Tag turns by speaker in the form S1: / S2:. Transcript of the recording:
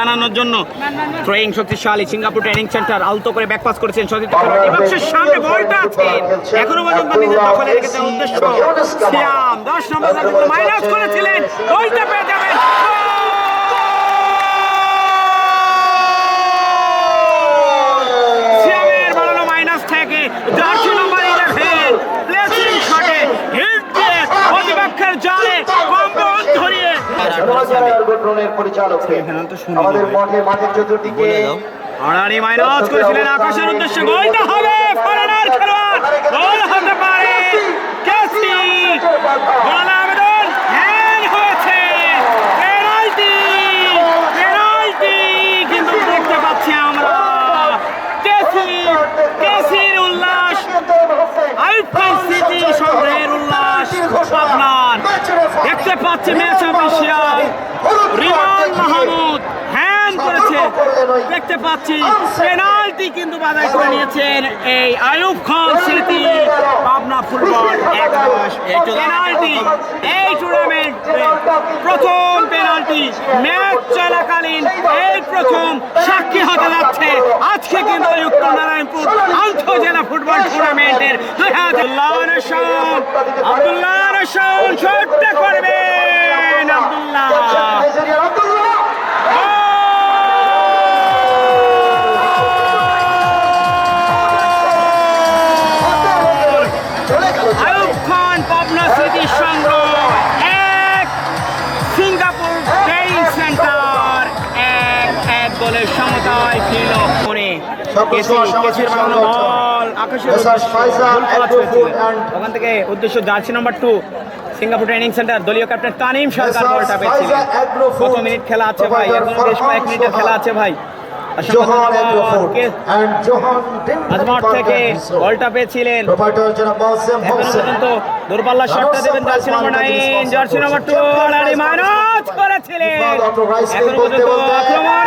S1: জানানোর জন্য। ট্রেইং শক্তিশালী সিঙ্গাপুর ট্রেনিং সেন্টার আলতো করে ব্যাকপাস করেছেন সতীর্থ খেলোয়াড়। ডিবাক্সের সামনে বলটা আছে। এখনও পর্যন্ত নিজের দখলে রেখেছেন উদ্দেশ্য। শ্যাম, দশ নম্বর মাইনাস করেছিলেন। বলটা পেয়ে যাবেন।
S2: পরিচালক
S1: সেমিফাইনাল
S2: আমাদের। মাঠে মাঠের চতুর্দিকে
S1: আড়ানি মাইনাস করেছিলেন আকাশের উদ্দেশ্যে। গোলটা হবে ফরেনার খেলোয়াড়। গোল হতে পারে। কেসি গোল আবেদন হ্যান্ড হয়েছে। পেনাল্টি। পেনাল্টি। কিন্তু দেখতে পাচ্ছি আমরা। কেসির উল্লাস। আইফাই সিটি সংগ্রহের উল্লাস। আপনার দেখতে পাচ্ছি ম্যাচ অফিসিয়াল। দেখতে পাচ্ছি, পেনাল্টি কিন্তু বাজার করে নিয়েছেন এই আয়ুব খান স্মৃতি পাবনা ফুটবল পেনাল্টি, এই টুর্নামেন্ট প্রথম পেনাল্টি, ম্যাচ চলাকালীন এই প্রথম সাক্ষী হতে যাচ্ছে। আজকে কিন্তু উত্তর নারায়ণপুর আন্তঃজেলা ফুটবল টুর্নামেন্টের আব্দুল্লাহ গোল করা হয়েছিল। ওখান থেকে উদ্দেশ্য jersey number two Singapore training centre দলীয় ক্যাপ্টেন তানিম সরকার বলটা পেয়েছিলেন কত মিনিট খেলা আছে ভাই এখনও বেশ কয়েক মিনিটের খেলা আছে ভাই। অসংখ্য
S2: জোহান
S1: ধন্যবাদ।
S2: অ্যাগ্রোফুড
S1: কে-
S2: and জোহান
S1: আজমাট থেকে বলটা পেয়েছিলেন।
S2: প্রোপাইটর জনাব মহসেন
S1: এখনও
S2: হোসেন
S1: পর্যন্ত দূরপাল্লা শটটা দেবেন jersey number nine jersey number two করেছিলেন। এখনও পর্যন্ত আক্রমণ।